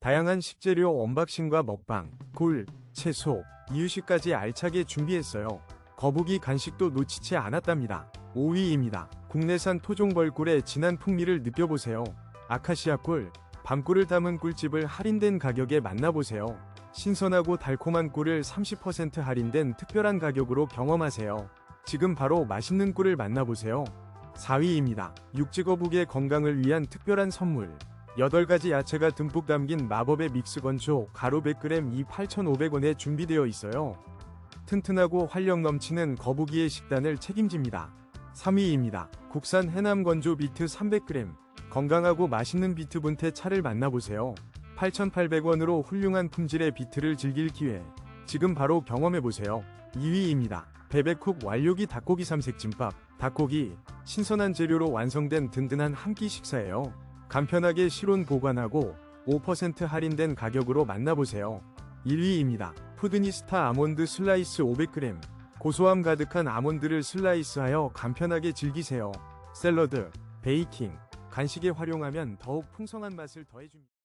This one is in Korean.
다양한 식재료 언박싱과 먹방, 굴, 채소, 이유식까지 알차게 준비했어요. 거북이 간식도 놓치지 않았답니다. 5위입니다. 국내산 토종벌 꿀의 진한 풍미를 느껴보세요. 아카시아 꿀, 밤꿀을 담은 꿀집을 할인된 가격에 만나보세요. 신선하고 달콤한 꿀을 30% 할인된 특별한 가격으로 경험하세요. 지금 바로 맛있는 꿀을 만나보세요. 4위입니다. 육지거북의 건강을 위한 특별한 선물. 8가지 야채가 듬뿍 담긴 마법의 믹스 건조 가루 100g 이 8,500원에 준비되어 있어요. 튼튼하고 활력 넘치는 거북이의 식단을 책임집니다. 3위입니다. 국산 해남 건조 비트 300g. 건강하고 맛있는 비트 분태 차를 만나보세요. 8,800원으로 훌륭한 품질의 비트를 즐길 기회. 지금 바로 경험해보세요. 2위입니다. 베베쿡 완료기 닭고기 삼색김밥. 닭고기, 신선한 재료로 완성된 든든한 한 끼 식사예요. 간편하게 실온 보관하고 5% 할인된 가격으로 만나보세요. 1위입니다. 푸드니스타 아몬드 슬라이스 500g. 고소함 가득한 아몬드를 슬라이스하여 간편하게 즐기세요. 샐러드, 베이킹, 간식에 활용하면 더욱 풍성한 맛을 더해줍니다.